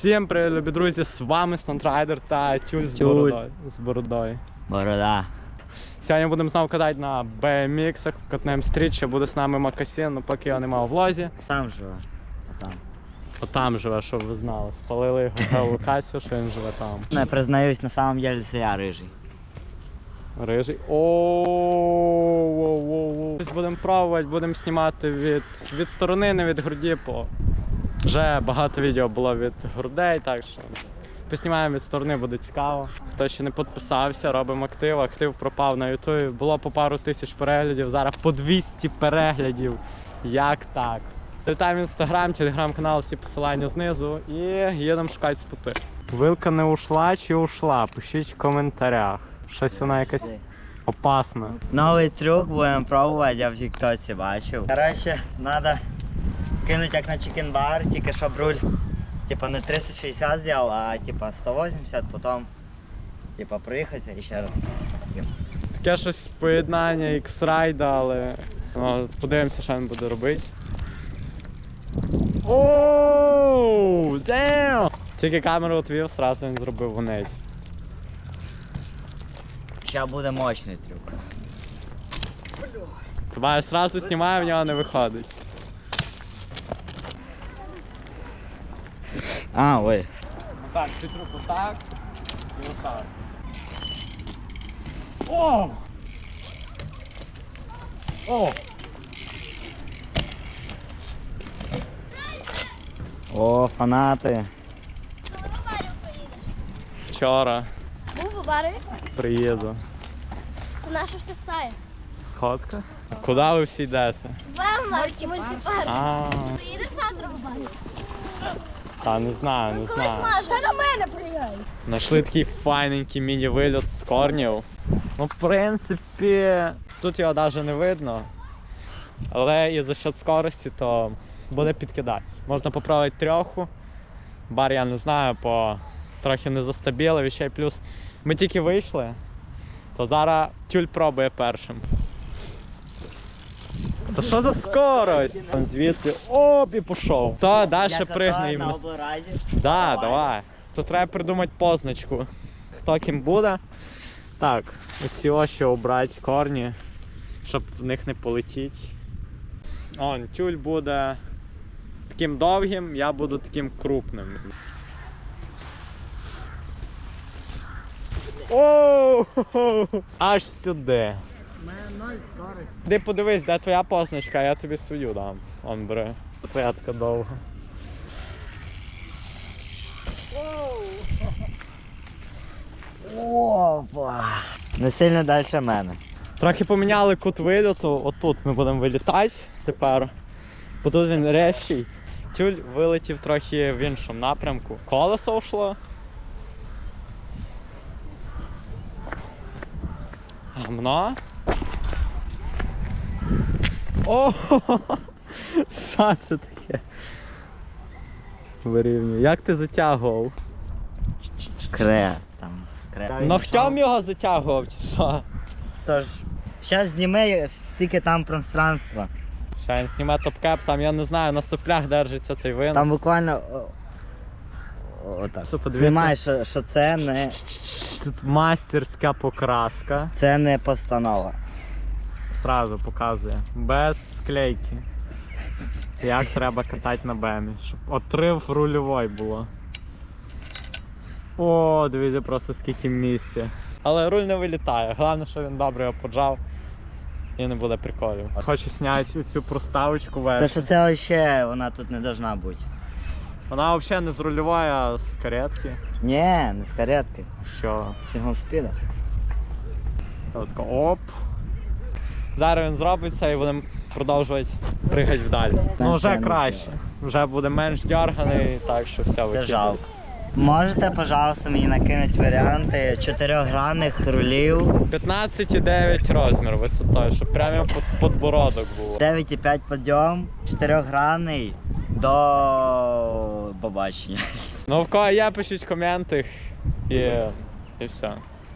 Всім привіт, любі друзі! З вами Стантрайдер та Тюль з бородою. З бородою. Борода. Сьогодні будемо знову катати на BMX, катнем стріт, ще буде з нами Макасін, ну поки його нема в влозі. Там живе. Там. Отам живе, щоб ви знали. Спалили його геолокацію, що він живе там. Не признаюсь, на самом деле це я рижий. Рижий. О, Будемо пробувати, будемо знімати від, від сторони, не від груді, бо вже багато відео було від грудей, так що поснімаємо від сторони, буде цікаво. Хто ще не підписався, робимо актив. Актив пропав на Ютубі. Було по пару тисяч переглядів, зараз по 200 переглядів. Як так? Вітаємо інстаграм, телеграм-канал, всі посилання знизу і їдемо шукати споти. Вилка не ушла чи ушла? Пишіть в коментарях. Щось вона якась опасна. Новий трюк будемо пробувати, я в тіктоці бачив. Коротше, треба кинути як на чекінбар, тільки щоб руль типа не 360 зробив, а типа 180, потім типа проїхатися і ще раз. Таке щось поєднання X-Ride, але ну, подивимося, що він буде робити. Оу, damn! Тільки камеру отвів, сразу він зробив вонець. Ще буде мощний трюк. Бачиш, сразу знімає, в нього не виходить. А, ой. Ну так, ти трюк отак і отак. О! О! О, фанати. Коли в барі поїдеш? Вчора Був у барі? приїду. Це наша вся стая. Сходка? Куди ви всі йдете? Вема, мультипарк. А, Приїдеш завтра в барі? Та не знаю, не знаю. смажеш? Та на мене приїжджай. Знайшли такий файненький міні-вильот з корнів. Ну, в принципі, тут його навіть не видно. Але і за счет скорості, то буде підкидати. Можна попробувати трьоху. Бар я не знаю, бо трохи не застабілив. І ще й плюс ми тільки вийшли, то зараз тюль пробує першим. Та що за скорость? Он звідси оп і пішов. То далі пригне облразі. Да, давай. То треба придумати позначку. Хто ким буде. Так, оці ось обрати корні, щоб в них не полетіть. Он, тюль буде таким довгим, я буду таким крупним. О, аж сюди. Де подивись, де твоя позначка, а я тобі свою дам. Он бери. Твоя така довга. Опа. Не сильно далі мене. Трохи поміняли кут вильоту, отут ми будемо вилітати тепер. Бо тут він резчий. Тюль вилетів трохи в іншому напрямку. Колесо йшло. Гамно. О! Що це таке? Вирівнюю. Як ти затягував? Скре. Там скре. Ногтем його затягував чи що? Тож, зараз зніми, скільки там пространства. Ще він зніме топ-кеп, там я не знаю, на соплях держиться цей вин. Там буквально. о- Отак. Подивіться. Знімай, що, що це не. Тут мастерська покраска. Це не постанова. Сразу показує. Без склейки. Як треба катати на бемі. Щоб отрив рульовий було. О, дивіться просто скільки місця. Але руль не вилітає. Головне, що він добре його поджав. І не буде приколів. Хочу зняти цю проставочку вверх. що це ще вона тут не должна бути. Вона взагалі не з рульової, а з каретки. Ні, не з каретки. Що? З сінгл-спіда. Оп. Зараз він зробиться і будемо продовжувати пригати вдалі. Ну вже краще. Вже буде менш дерганий, так що все Це жалко. Можете, пожалуйста, мені накинути варіанти чотирьохгранних рулів. 15,9 розмір висотою, щоб прямо під подбородок було. 9,5 підйом, чотирьохгранний до побачення. Ну в кого є, пишіть в коментах і, і все.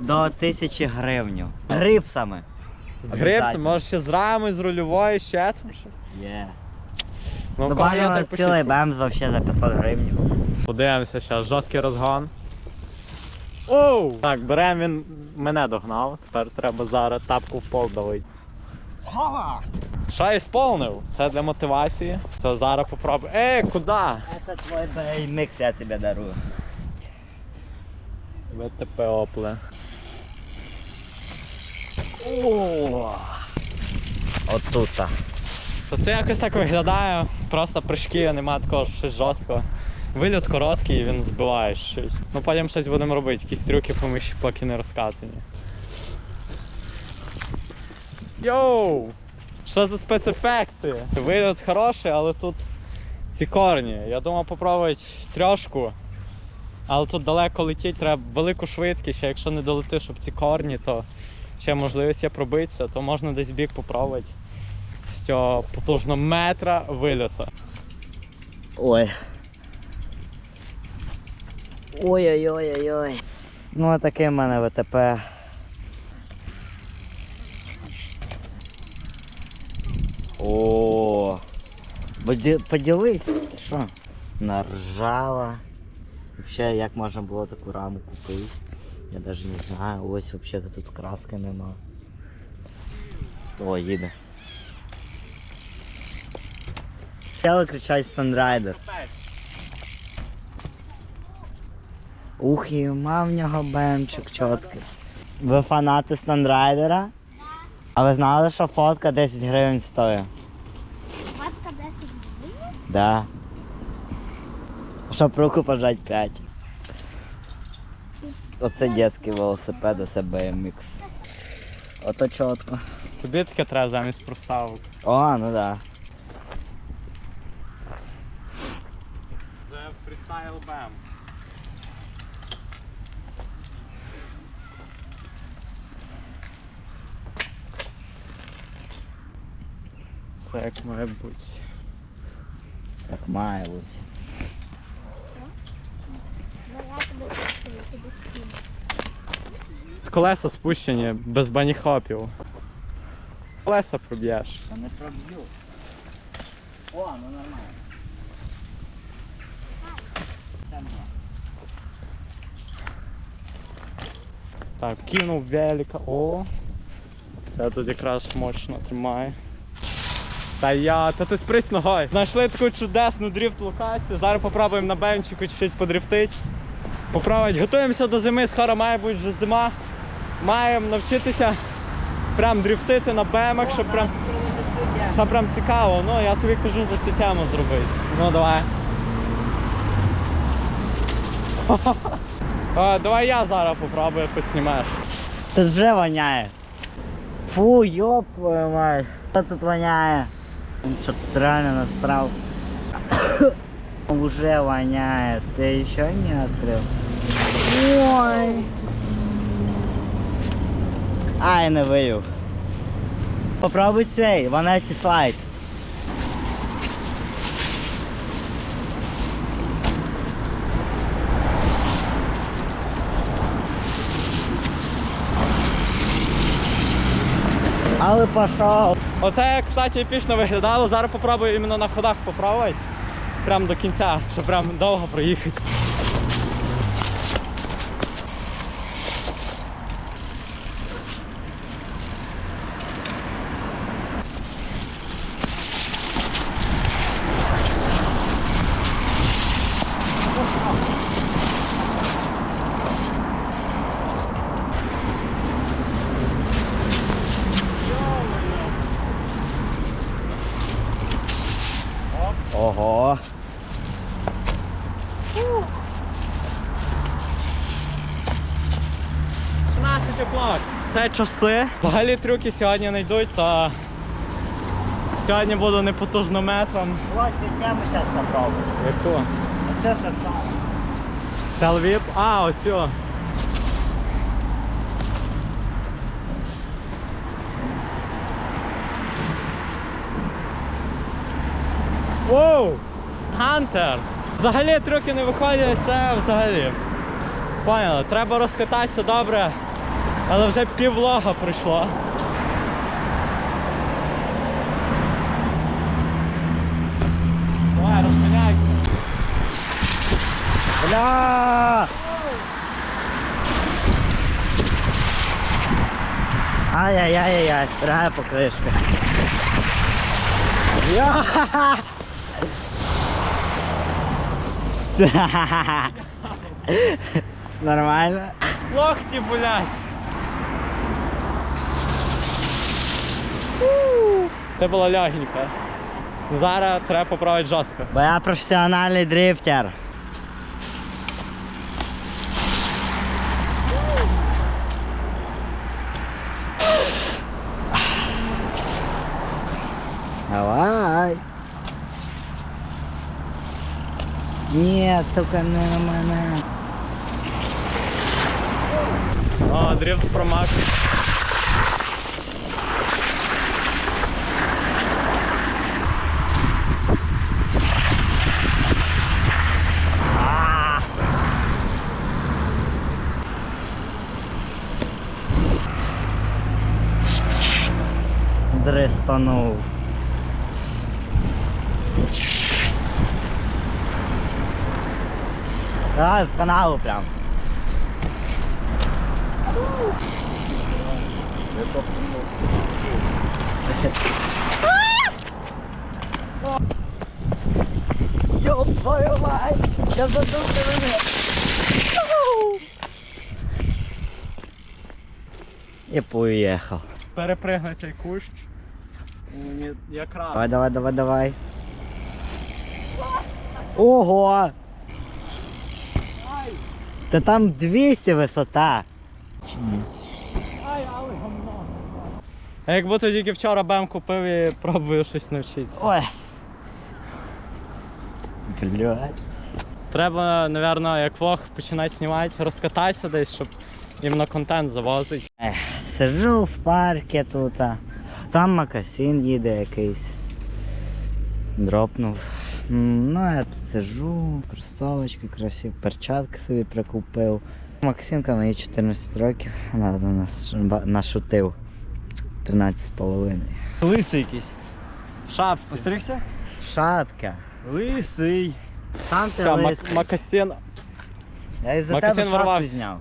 До тисячі гривень. Грипсами. З грипсом, Обязательно. може ще з рами, з рульової, ще там щось. Є. Ну, Ну, кого я бажано так цілий пишіть. бемз вообще за 500 гривень. Подивимося зараз, жорсткий розгон. Оу! Так, беремо він мене догнав. Тепер треба зараз тапку в пол давити. Що я сповнив? Це для мотивації. То зараз попробую. Ей, куди? Это твой BMX, я тебе дарую. ВТП опле. О! Отут. То це якось так виглядає. Просто прыжки, нема такого щось жорсткого. Виліт короткий, він збиває щось. Ну потім щось будемо робити, якісь трюки поміж поки не розкатані. Йоу! Що за спецефекти? Виліт хороший, але тут ці корні. Я думав попробувати трьошку. Але тут далеко летіть, треба велику швидкість, а якщо не долетиш об ці корні, то ще можливість є пробитися, то можна десь бік попробувати з цього потужного метра вильоту. Ой. Ой-ой-ой-ой-ой. Ну, а таке в мене ВТП. О, поді- поділись, що? Наржава. Вообще, як можна було таку раму купити? Я навіть не знаю. Ось взагалі тут краски нема. О, їде. Хотіли кричать Санрайдер. Ух, і мав в нього бемчик чіткий. Ви фанати Стандрайдера? А ви знали, що фотка 10 гривень стоїть? Матка 10 гривень? Да. Щоб руку пожать 5. Оце дитячий велосипед, оце BMX. Ото чітко. Тобі таке треба замість проставок. О, ну да. Це фрістайл бем. Все як має бути. Так має бути. Ну я тобі хочу, я тобі скину. Колеса спущені без баніхопів. Колеса проб'єш. Та не проб'ю. О, ну нормально. Так, кинув велика. О. Це тут якраз мощно тримає. Та я, та ти спрись ногою. Знайшли таку чудесну дріфт локацію. Зараз попробуємо на бенчику чуть поподрифтити. Попробувати. Готуємося до зими, скоро має бути вже зима. Маємо навчитися прям дрифтити на бемах, щоб прям, щоб прям цікаво. Ну, я тобі кажу за цю тему зробити. Ну давай. А, давай я зараз попробую поснімеш. Тут вже воняє. Фу, ёб твою мать. Що тут воняє? Що тут реально насрав. Уже воняет. Ты еще не открыл? Ой. Ай, не вивів. Попробуй цей, ванеті слайд. Але пошов. Оце, кстати, епічно виглядало. Зараз попробую іменно на ходах попробувати. Прям до кінця, щоб прям довго проїхати. Ого. Це часи. Взагалі трюки сьогодні не йдуть, то сьогодні буду не потужнометром. Ось тему зараз попробуй. Яку? Оце що саме. Телвіп? А, оцю. Воу! Стантер! Взагалі трюки не виходять, це взагалі. Поняли, треба розкататися добре, але вже півлога пройшла. Давай, розпиняйся. Бля! Ай-яй-яй-яй, стирає покришка. Йо! Нормально? Лохти, блядь! Це була лягенька. Зараз треба поправити жорстко. Бо я професіональний дрифтер. Давай. Нет, только не на мене. О, дрифт промах. А! Дристанув. Давай в канаву прям. Ёб твою мать! Я задумался мене. І поїхав. Перепригни цей кущ. Мені якраз. Давай, давай, давай, давай. Ого! Та там 200 висота. Ай, але гамно. А як будто тільки вчора БМ купив і пробую щось навчитися. Ой. Блядь. Треба, напевно, як влог починати знімати, розкататися десь, щоб іменно контент завозити. Ех, сиджу в парку тут. а. Там макасин їде якийсь. Дропнув. Ну, я тут сиджу, кросовочки, красиві, перчатки собі прикупив. Максимка мені 14 років, нашутив. 13 з половиною. Лисий якийсь. В шапці. Постригся? Шапка. Лисий. Сам ти Все, лисий. мак- макасин. Я із-за Макасин тебе шапку ворвався. зняв.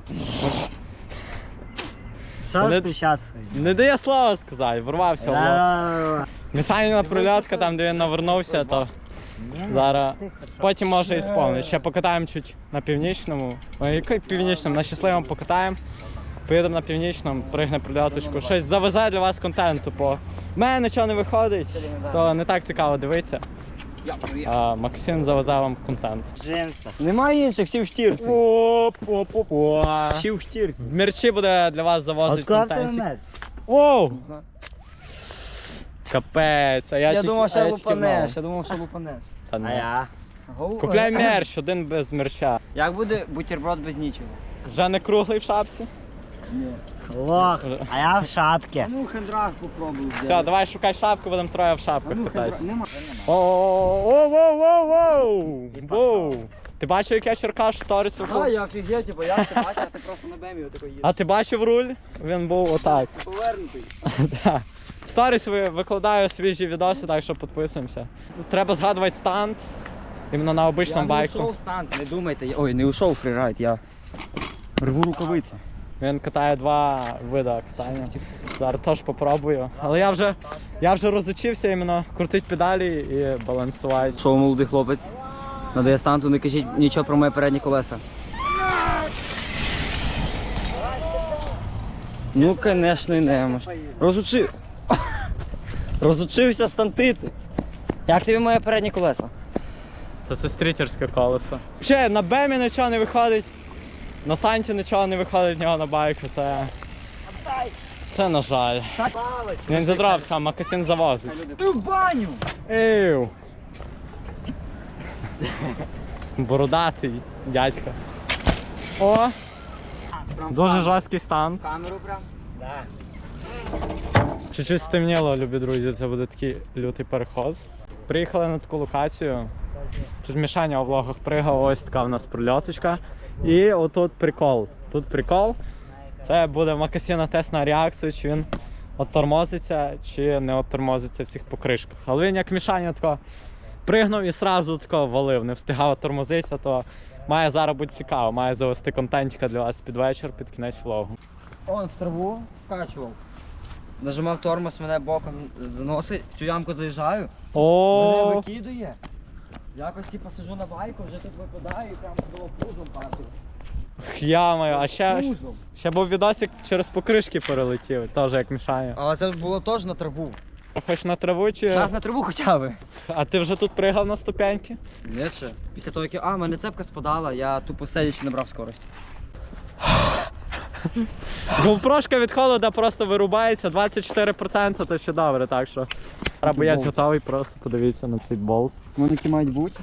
Що Не- з? Не дає слова сказати, ворвався в влог. Мішаніна прольотка, там де він навернувся, то зараз. Потім може і сповнить. Ще покатаємо чуть на північному. Ой, який північному? На щасливому покатаємо. Поїдемо на північному, пригне прильоточку. Щось завезе для вас контенту, бо в мене нічого не виходить, то не так цікаво дивитися. А Максим завезе вам контент. Джинса. Немає інших, всі в штірці. Оп-оп-оп. Всі в штірці. В мерчі буде для вас завозити контент. мед? Оу! Капець, а я, Я, тільки, думав, що я лупанеш, я думав, що лупанеш. Та А я? Купляй мерч, один без мерча. Як буде бутерброд без нічого? Вже не круглий в шапці. Ні. Лох, а я в шапці. Ну, хендрак попробуй. Все, давай шукай шапку, будемо троє в шапках Ну, кататися. Нема. Оу-оу-оу-оу! Воу! Ти бачив, як я черкаш в сторіс А, я офігеть, типу, я ти бачив, ти просто на бемі отако їдеш. А ти бачив руль? Він був отак. Повернутий. Да. В сторіс ви- викладаю свіжі відоси, так що підписуємося. Треба згадувати станд. Іменно на обичному Я не байку. ушов станд, не думайте. я- Ой, не ушов фрірайд, я рву рукавиці. Він катає два види катання. Зараз теж попробую. Але я вже, я вже розучився іменно крутити педалі і балансувати. Що, молодий хлопець? Надає станту, не кажіть нічого про мої передні колеса. Ну, звісно, не можеш. Розучив. Розучився стантити. Як тобі моє передні колеса? Це це стрітерське колесо. Ще на Бемі нічого не виходить. На Санті нічого не виходить в нього на байку. Це. Це на жаль. Він задрався, а макасин завозить. Ти в баню! Ей! Бородатий дядька. О! Дуже жорсткий стан. Камеру прям. Да. Чуть-чуть стемніло, любі друзі, це буде такий лютий переход. Приїхали на таку локацію. Тут мішання у влогах пригав, ось така у нас прильоточка. І отут прикол. Тут прикол. Це буде макасіна тест на реакцію, чи він оттормозиться, чи не оттормозиться в цих покришках. Але він як мішання тако пригнув і сразу тако валив, не встигав тормозитися, то Має зараз бути цікаво, має завести контентика для вас під вечір, під кінець влогу. Он в траву вкачував. Нажимав тормоз, мене боком заносить, цю ямку заїжджаю, мене О, викидує. Якось типу сижу на байку, вже тут випадаю і прям було пузом падаю. ямаю, а ще, Пузом. ще був відосик через покришки перелетів, теж як мішає. Але це було теж на траву. Хоч на траву чи. Зараз на траву хоча б. А ти вже тут пригав на ступеньки? Ні, ще. Після того, як я. А, мене цепка спадала, я тупо сидячи набрав скорость. GoPro від холода просто вирубається 24%, то ще добре, так що. Боєць болт. готовий, просто подивіться на цей болт. Вони які мають бути.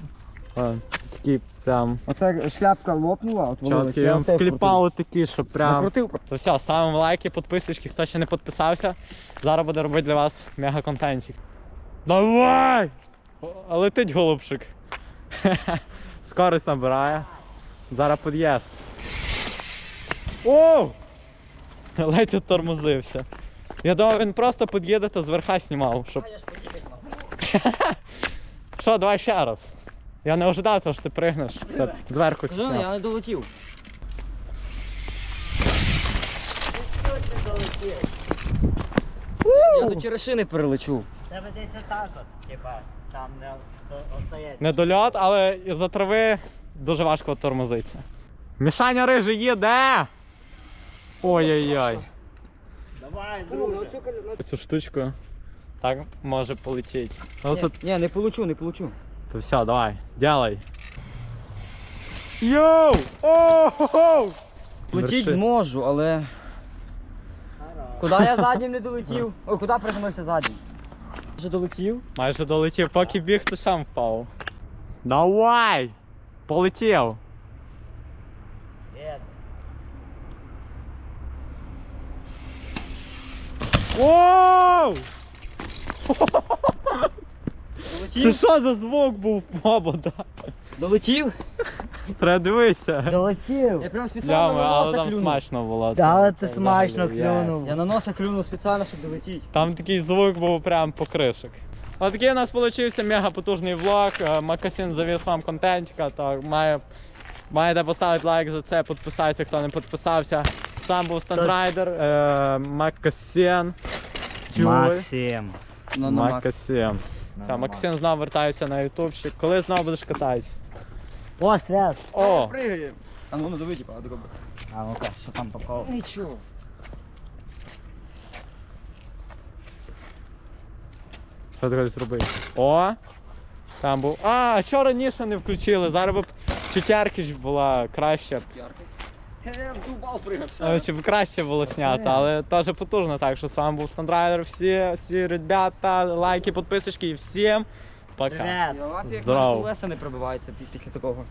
О, такий прям Оце шляпка лопнула, от чіткий. Я вкліпав такі, що прям. Закрутив. То все, ставимо лайки, підписочки, хто ще не підписався. Зараз буде робити для вас мега контентик. Давай! О, Летить голубчик. Скорость набирає. Зараз під'їзд. Оу! Ледь тормозився. Я думав, він просто під'їде та зверха знімав, щоб. Що, давай ще раз. Я не ожидав, того, що ти пригнеш. Та зверху сняв. Я не долетів. Я до черешини перелечу. Тебе десь отак от, типа, там не о- остається. Недольот, але із-за трави дуже важко тормозитися. Мішаня рижий їде! Ой-ой-ой. Давай, Ну, друже. Цю штучку так може полетіти. Ну Ні, тут ні, не получу, не получу. то все, давай, делай. Йоу! О-хо-хо! Летіть Верши. зможу, але. Куди я заднім не долетів? Ой, куди приземлився заднім? Вже долетів? Майже долетів, поки біг, то сам впав. Давай! Полетів! Є. Оу! Це Долетів? що за звук був, мабода? Долетів? Треба дивитися. Долетів. Я прям спеціально Ями, на але носа там клюнув. смачно було. Да, але ти смачно взагалі, клюнув. Я на носа клюнув спеціально, щоб долетіти. Там такий звук був прям по кришок. От такий у нас вийшов мега потужний влог. Е, Макасин завіз вам контентика, то має, маєте поставити лайк за це, підписатися, хто не підписався. Сам був Стандрайдер, е, Макасин. Максим. Ну, на Макс. Ну, Максим знову вертається на ютубчик. Коли знову будеш кататися? О, свят. О! Пригає. А ну, ну диви, типа, добре. А ну-ка, що там по колу? Нічого. Що ти хочеш зробити? О! Там був. А, чого раніше не включили? Зараз б чутярки ж була краще. Яркость. Я в дубал пригав. Е, Щоб краще було знято, але теж потужно. Так що з вами був Стандрайдер. Всі ці ребята, лайки, підписочки і всім пока. Здорово. колеса не пробиваються після такого.